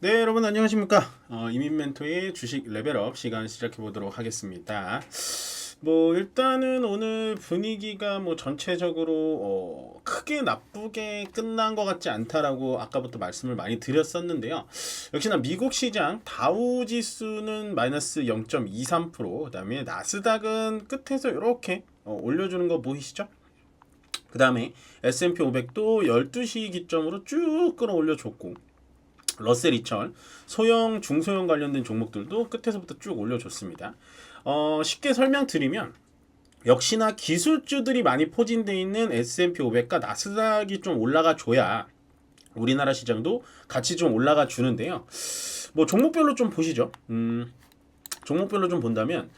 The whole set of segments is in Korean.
네, 여러분 안녕하십니까? 어, 이민 멘토의 주식 레벨업 시간 시작해 보도록 하겠습니다. 뭐 일단은 오늘 분위기가 뭐 전체적으로 어, 크게 나쁘게 끝난 것 같지 않다라고 아까부터 말씀을 많이 드렸었는데요. 역시나 미국 시장 다우 지수는 마이너스 0.23%, 그다음에 나스닥은 끝에서 이렇게 어, 올려주는 거 보이시죠? 그 다음에 S&P 500도 12시 기점으로 쭉 끌어올려 줬고 러셀 2000 소형 중소형 관련된 종목들도 끝에서부터 쭉 올려줬습니다. 어, 쉽게 설명드리면 역시나 기술주들이 많이 포진되어 있는 S&P 500과 나스닥이 좀 올라가 줘야 우리나라 시장도 같이 좀 올라가 주는데요. 뭐 종목별로 좀 보시죠. 음, 종목별로 좀 본다면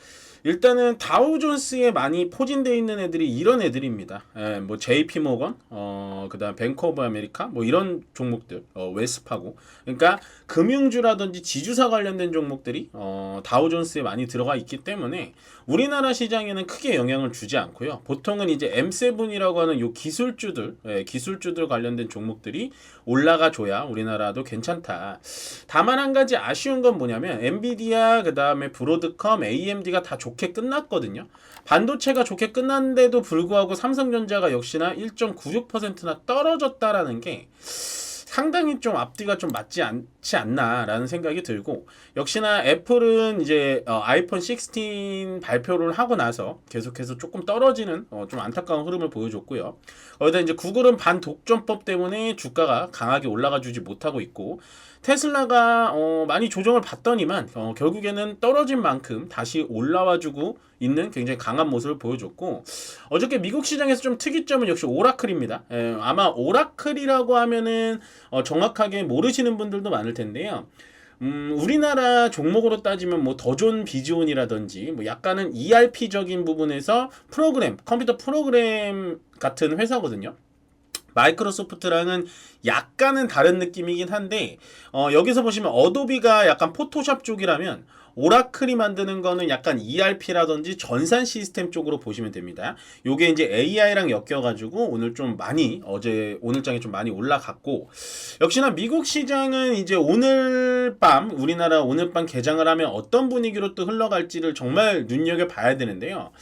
일단은 다우존스에 많이 포진되어 있는 애들이 이런 애들입니다. 예, 뭐 JP 모건, 어, 그다음 뱅크 오브 아메리카, 뭐 이런 종목들, 어, 웨스파고. 그러니까 금융주라든지 지주사 관련된 종목들이 어, 다우존스에 많이 들어가 있기 때문에 우리나라 시장에는 크게 영향을 주지 않고요. 보통은 이제 M7이라고 하는 요 기술주들, 예, 기술주들 관련된 종목들이 올라가 줘야 우리나라도 괜찮다. 다만 한 가지 아쉬운 건 뭐냐면 엔비디아 그다음에 브로드컴, AMD가 다 좋게 끝났거든요. 반도체가 좋게 끝났는데도 불구하고 삼성전자가 역시나 1.96%나 떨어졌다라는 게 상당히 좀 앞뒤가 좀 맞지 않지 않나라는 생각이 들고 역시나 애플은 이제 어, 아이폰 16 발표를 하고 나서 계속해서 조금 떨어지는 어, 좀 안타까운 흐름을 보여줬고요. 거기다 이제 구글은 반독점법 때문에 주가가 강하게 올라가 주지 못하고 있고 테슬라가 어, 많이 조정을 받더니만 어, 결국에는 떨어진 만큼 다시 올라와주고 있는 굉장히 강한 모습을 보여줬고 어저께 미국 시장에서 좀 특이점은 역시 오라클입니다. 에, 아마 오라클이라고 하면은 어, 정확하게 모르시는 분들도 많을 텐데요. 음, 우리나라 종목으로 따지면 뭐 더존 비지온이라든지 뭐 약간은 ERP적인 부분에서 프로그램, 컴퓨터 프로그램 같은 회사거든요. 마이크로소프트랑은 약간은 다른 느낌이긴 한데 어, 여기서 보시면 어도비가 약간 포토샵 쪽이라면 오라클이 만드는 거는 약간 ERP라든지 전산 시스템 쪽으로 보시면 됩니다. 요게 이제 AI랑 엮여가지고 오늘 좀 많이 어제 오늘장에 좀 많이 올라갔고 역시나 미국 시장은 이제 오늘 밤 우리나라 오늘 밤 개장을 하면 어떤 분위기로 또 흘러갈지를 정말 눈여겨 봐야 되는데요.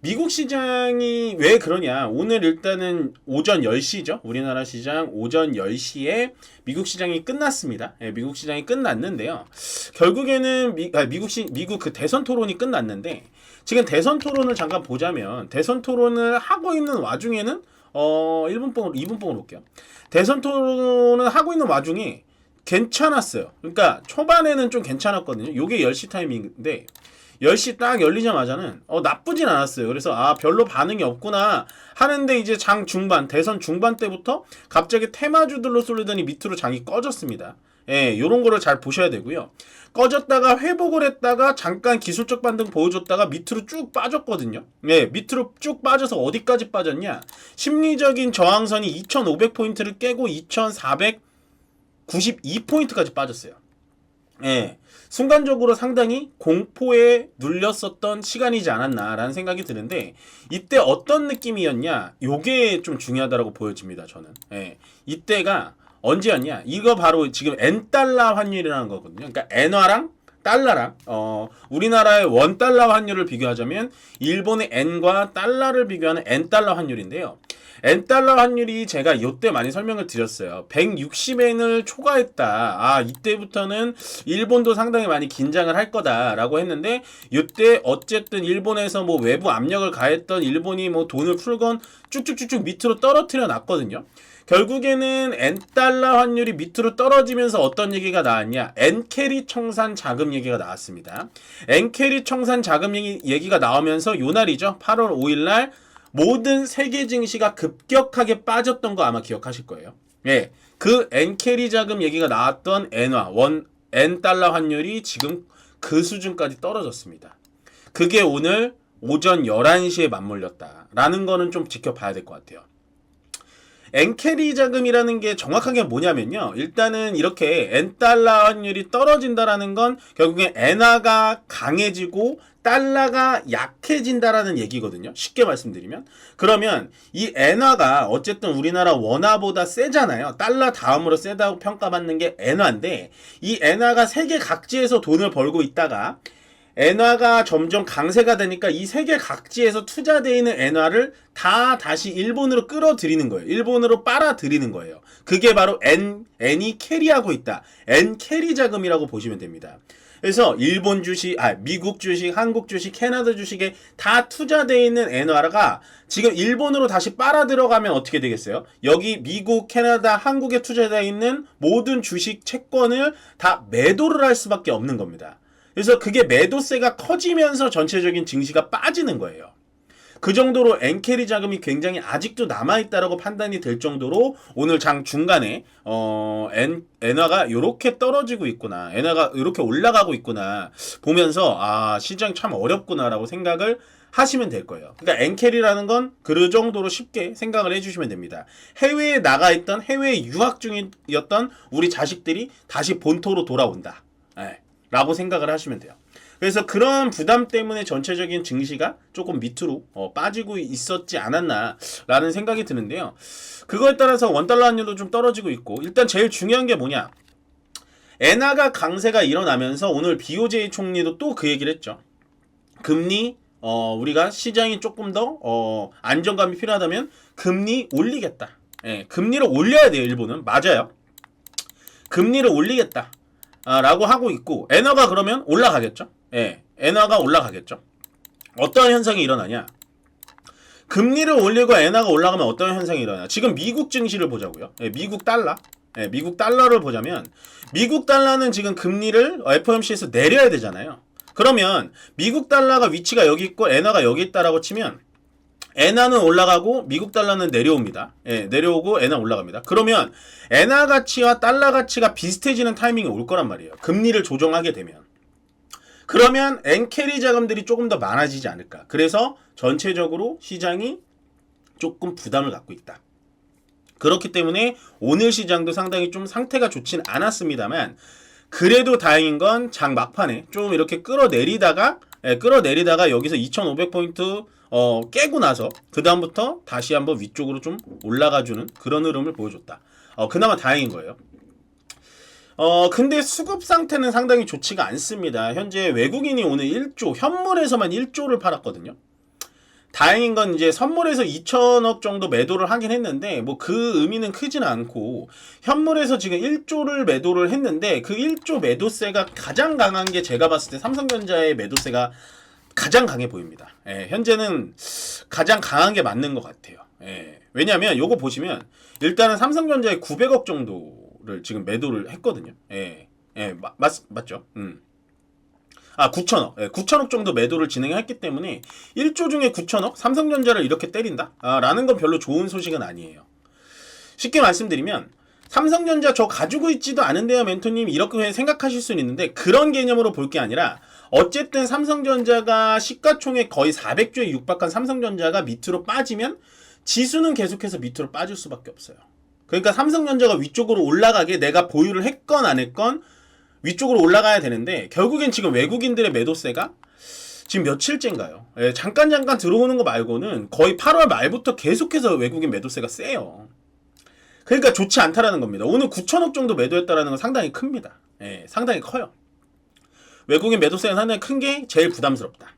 미국 시장이 왜 그러냐? 오늘 일단은 오전 10시죠. 우리나라 시장 오전 10시에 미국 시장이 끝났습니다. 예, 미국 시장이 끝났는데요. 결국에는 미, 아, 미국 시, 미국 그 대선 토론이 끝났는데 지금 대선 토론을 잠깐 보자면 대선 토론을 하고 있는 와중에는 어 1분 뽕으로 2분 뽕으로 올게요. 대선 토론을 하고 있는 와중에 괜찮았어요. 그러니까 초반에는 좀 괜찮았거든요. 요게 10시 타이밍인데 10시 딱 열리자마자는 어 나쁘진 않았어요. 그래서 아 별로 반응이 없구나 하는데 이제 장 중반 대선 중반 때부터 갑자기 테마주들로 쏠리더니 밑으로 장이 꺼졌습니다. 예, 요런 거를 잘 보셔야 되고요. 꺼졌다가 회복을 했다가 잠깐 기술적 반등 보여줬다가 밑으로 쭉 빠졌거든요. 예, 밑으로 쭉 빠져서 어디까지 빠졌냐? 심리적인 저항선이 2,500포인트를 깨고 2,492포인트까지 빠졌어요. 예. 순간적으로 상당히 공포에 눌렸었던 시간이지 않았나라는 생각이 드는데 이때 어떤 느낌이었냐? 요게 좀 중요하다고 보여집니다, 저는. 예. 이때가 언제였냐? 이거 바로 지금 N달러 환율이라는 거거든요. 그러니까 N화랑 달러랑 어 우리나라의 원 달러 환율을 비교하자면 일본의 N과 달러를 비교하는 N 달러 환율인데요. N 달러 환율이 제가 이때 많이 설명을 드렸어요. 160엔을 초과했다. 아 이때부터는 일본도 상당히 많이 긴장을 할 거다라고 했는데 이때 어쨌든 일본에서 뭐 외부 압력을 가했던 일본이 뭐 돈을 풀건 쭉쭉쭉쭉 밑으로 떨어뜨려 놨거든요. 결국에는 N달러 환율이 밑으로 떨어지면서 어떤 얘기가 나왔냐? N캐리 청산 자금 얘기가 나왔습니다. N캐리 청산 자금 얘기, 얘기가 나오면서 요 날이죠. 8월 5일 날 모든 세계 증시가 급격하게 빠졌던 거 아마 기억하실 거예요. 예. 그 N캐리 자금 얘기가 나왔던 N화, 원, N달러 환율이 지금 그 수준까지 떨어졌습니다. 그게 오늘 오전 11시에 맞물렸다라는 거는 좀 지켜봐야 될 것 같아요. 엔캐리 자금이라는 게 정확하게 뭐냐면요. 일단은 이렇게 엔달러 환율이 떨어진다라는 건 결국엔 엔화가 강해지고 달러가 약해진다라는 얘기거든요. 쉽게 말씀드리면. 그러면 이 엔화가 어쨌든 우리나라 원화보다 세잖아요. 달러 다음으로 세다고 평가받는 게 엔화인데 이 엔화가 세계 각지에서 돈을 벌고 있다가 엔화가 점점 강세가 되니까 이 세계 각지에서 투자되어 있는 엔화를 다 다시 일본으로 끌어들이는 거예요. 일본으로 빨아들이는 거예요. 그게 바로 N, N이 캐리하고 있다. N 캐리 자금이라고 보시면 됩니다. 그래서 일본 주식, 아, 미국 주식, 한국 주식, 캐나다 주식에 다 투자되어 있는 엔화가 지금 일본으로 다시 빨아 들어가면 어떻게 되겠어요? 여기 미국, 캐나다, 한국에 투자되어 있는 모든 주식 채권을 다 매도를 할 수밖에 없는 겁니다. 그래서 그게 매도세가 커지면서 전체적인 증시가 빠지는 거예요. 그 정도로 엔캐리 자금이 굉장히 아직도 남아있다라고 판단이 될 정도로 오늘 장 중간에 어 엔, 엔화가 이렇게 떨어지고 있구나 엔화가 이렇게 올라가고 있구나 보면서 아 시장 참 어렵구나라고 생각을 하시면 될 거예요. 그러니까 엔캐리라는 건 그 정도로 쉽게 생각을 해주시면 됩니다. 해외에 나가 있던 해외에 유학 중이었던 우리 자식들이 다시 본토로 돌아온다. 예, 라고 생각을 하시면 돼요. 그래서 그런 부담 때문에 전체적인 증시가 조금 밑으로 어, 빠지고 있었지 않았나라는 생각이 드는데요. 그거에 따라서 원달러 환율도 좀 떨어지고 있고 일단 제일 중요한 게 뭐냐? 엔화가 강세가 일어나면서 오늘 BOJ 총리도 또 그 얘기를 했죠. 금리 어, 우리가 시장이 조금 더 어, 안정감이 필요하다면 금리 올리겠다. 예, 금리를 올려야 돼요, 일본은. 맞아요. 금리를 올리겠다. 아, 라고 하고 있고 엔화가 그러면 올라가겠죠. 예, 엔화가 올라가겠죠. 어떠한 현상이 일어나냐? 금리를 올리고 엔화가 올라가면 어떤 현상이 일어나냐? 지금 미국 증시를 보자고요. 예, 미국 달러. 예, 미국 달러를 보자면 미국 달러는 지금 금리를 FOMC에서 내려야 되잖아요. 그러면 미국 달러가 위치가 여기 있고 엔화가 여기 있다라고 치면 엔화는 올라가고 미국 달러는 내려옵니다. 예, 내려오고 엔화 올라갑니다. 그러면 엔화 가치와 달러 가치가 비슷해지는 타이밍이 올 거란 말이에요. 금리를 조정하게 되면. 그러면 엔캐리 자금들이 조금 더 많아지지 않을까. 그래서 전체적으로 시장이 조금 부담을 갖고 있다. 그렇기 때문에 오늘 시장도 상당히 좀 상태가 좋진 않았습니다만 그래도 다행인 건 장 막판에 좀 이렇게 끌어내리다가 예, 끌어내리다가 여기서 2,500포인트 어, 깨고 나서 그 다음부터 다시 한번 위쪽으로 좀 올라가주는 그런 흐름을 보여줬다. 어, 그나마 다행인 거예요. 어, 근데 수급 상태는 상당히 좋지가 않습니다. 현재 외국인이 오늘 1조, 현물에서만 1조를 팔았거든요. 다행인 건 이제 선물에서 2천억 정도 매도를 하긴 했는데 뭐 그 의미는 크진 않고 현물에서 지금 1조를 매도를 했는데 그 1조 매도세가 가장 강한 게 제가 봤을 때 삼성전자의 매도세가 가장 강해 보입니다. 예, 현재는 가장 강한 게 맞는 것 같아요. 예, 왜냐하면 요거 보시면 일단은 삼성전자의 900억 정도를 지금 매도를 했거든요. 예, 예, 마, 맞, 맞죠? 음. 아, 9천억. 예, 9천억 정도 매도를 진행했기 때문에 1조 중에 9천억? 삼성전자를 이렇게 때린다? 아, 라는 건 별로 좋은 소식은 아니에요. 쉽게 말씀드리면 삼성전자 저 가지고 있지도 않은데요, 멘토님 이렇게 생각하실 수는 있는데 그런 개념으로 볼 게 아니라 어쨌든 삼성전자가 시가총액 거의 400조에 육박한 삼성전자가 밑으로 빠지면 지수는 계속해서 밑으로 빠질 수밖에 없어요. 그러니까 삼성전자가 위쪽으로 올라가게 내가 보유를 했건 안 했건 위쪽으로 올라가야 되는데 결국엔 지금 외국인들의 매도세가 지금 며칠째인가요? 예, 잠깐 잠깐 들어오는 거 말고는 거의 8월 말부터 계속해서 외국인 매도세가 세요. 그러니까 좋지 않다라는 겁니다. 오늘 9천억 정도 매도했다라는 건 상당히 큽니다. 예, 상당히 커요. 외국인 매도세가 상당히 큰 게 제일 부담스럽다.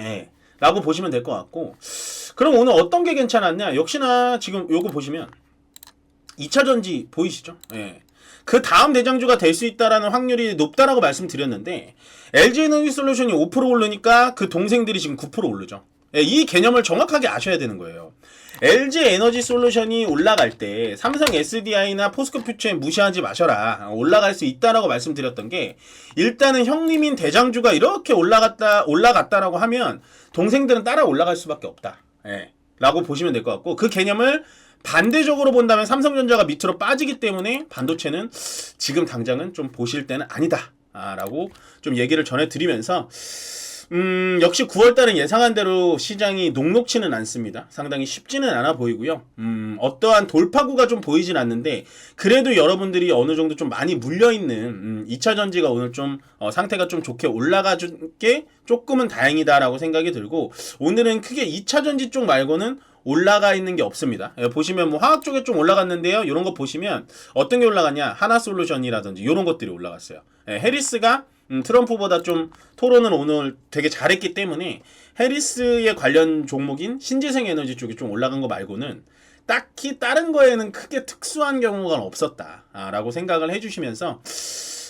예, 라고 보시면 될 것 같고 그럼 오늘 어떤 게 괜찮았냐? 역시나 지금 요거 보시면 2차 전지 보이시죠? 예. 그 다음 대장주가 될 수 있다라는 확률이 높다라고 말씀드렸는데 LG에너지솔루션이 5% 오르니까 그 동생들이 지금 9% 오르죠. 예, 이 개념을 정확하게 아셔야 되는 거예요. LG 에너지 솔루션이 올라갈 때 삼성 SDI나 포스코 퓨처에 무시하지 마셔라. 올라갈 수 있다라고 말씀드렸던 게 일단은 형님인 대장주가 이렇게 올라갔다 올라갔다라고 하면 동생들은 따라 올라갈 수밖에 없다. 예. 라고 보시면 될 것 같고 그 개념을 반대적으로 본다면 삼성전자가 밑으로 빠지기 때문에 반도체는 지금 당장은 좀 보실 때는 아니다. 아, 라고 좀 얘기를 전해드리면서 음, 역시 9월달은 예상한 대로 시장이 녹록치는 않습니다. 상당히 쉽지는 않아 보이고요. 음, 어떠한 돌파구가 좀 보이진 않는데, 그래도 여러분들이 어느 정도 좀 많이 물려있는, 음, 2차 전지가 오늘 좀, 어, 상태가 좀 좋게 올라가준 게 조금은 다행이다라고 생각이 들고, 오늘은 크게 2차 전지 쪽 말고는 올라가 있는 게 없습니다. 예, 보시면 뭐 화학 쪽에 좀 올라갔는데요. 이런 거 보시면 어떤 게 올라갔냐? 하나솔루션이라든지 이런 것들이 올라갔어요. 예, 해리스가 음, 트럼프보다 좀 토론을 오늘 되게 잘했기 때문에 해리스의 관련 종목인 신재생 에너지 쪽이 좀 올라간 거 말고는 딱히 다른 거에는 크게 특수한 경우가 없었다라고 생각을 해주시면서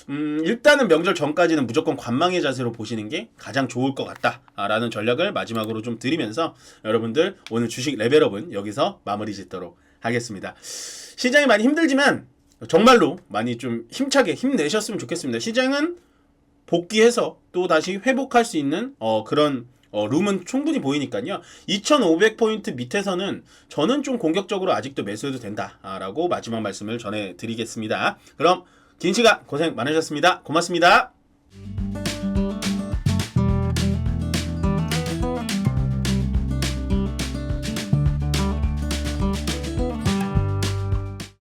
음, 일단은 명절 전까지는 무조건 관망의 자세로 보시는 게 가장 좋을 것 같다라는 전략을 마지막으로 좀 드리면서 여러분들 오늘 주식 레벨업은 여기서 마무리 짓도록 하겠습니다. 시장이 많이 힘들지만 정말로 많이 좀 힘차게 힘내셨으면 좋겠습니다. 시장은 복귀해서 또 다시 회복할 수 있는 어, 그런 어, 룸은 충분히 보이니까요. 2,500포인트 밑에서는 저는 좀 공격적으로 아직도 매수해도 된다라고 마지막 말씀을 전해드리겠습니다. 그럼 긴 시간 고생 많으셨습니다. 고맙습니다.